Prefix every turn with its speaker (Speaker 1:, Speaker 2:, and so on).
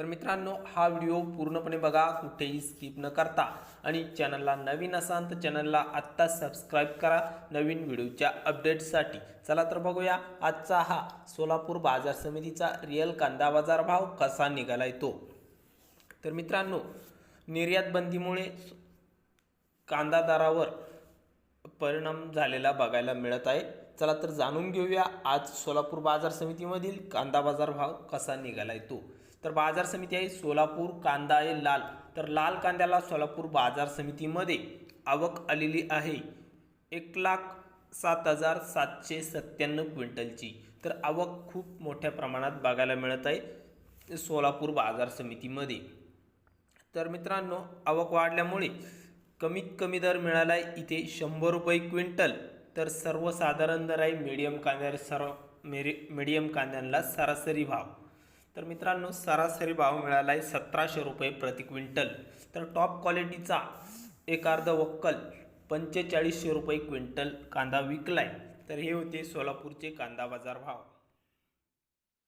Speaker 1: तर मित्रांनो हा व्हिडिओ पूर्णपणे बघा कुठेही स्किप न करता. आणि चॅनलला नवीन असाल तर चॅनलला आत्ता सबस्क्राईब करा नवीन व्हिडिओच्या अपडेटसाठी चला तर बघूया आजचा हा सोलापूर बाजार समितीचा रिअल कांदा बाजार भाव कसा निघाला येतो तर मित्रांनो निर्यात बंदीमुळे कांदा दरावर परिणाम झालेला बघायला मिळत आहे. चला तर जाणून घेऊया आज सोलापूर बाजार समितीमधील कांदा बाजार भाव कसा निघाला येतो तर बाजार समिती आहे सोलापूर कांदा आहे लाल. तर लाल कांद्याला सोलापूर बाजार समितीमध्ये आवक आलेली आहे. एक लाख सात हजार सातशे सत्त्याण्णव क्विंटलची. तर आवक खूप मोठ्या प्रमाणात बघायला मिळत आहे सोलापूर बाजार समितीमध्ये. तर मित्रांनो आवक वाढल्यामुळे कमीत कमी दर मिळाला आहे. इथे शंभर रुपये क्विंटल. तर सर्वसाधारण दर आहे. मीडियम कांद्याला सर मेरी मीडियम कांद्यांना सरासरी भाव. तर मित्रांनो सरासरी भाव मिळाला आहे सतराशे रुपये प्रति क्विंटल. तर टॉप क्वालिटीचा एक अर्ध वक्कल पंचेचाळीसशे रुपये क्विंटल कांदा विकलाय. तर हे होते सोलापूरचे कांदा बाजार भाव.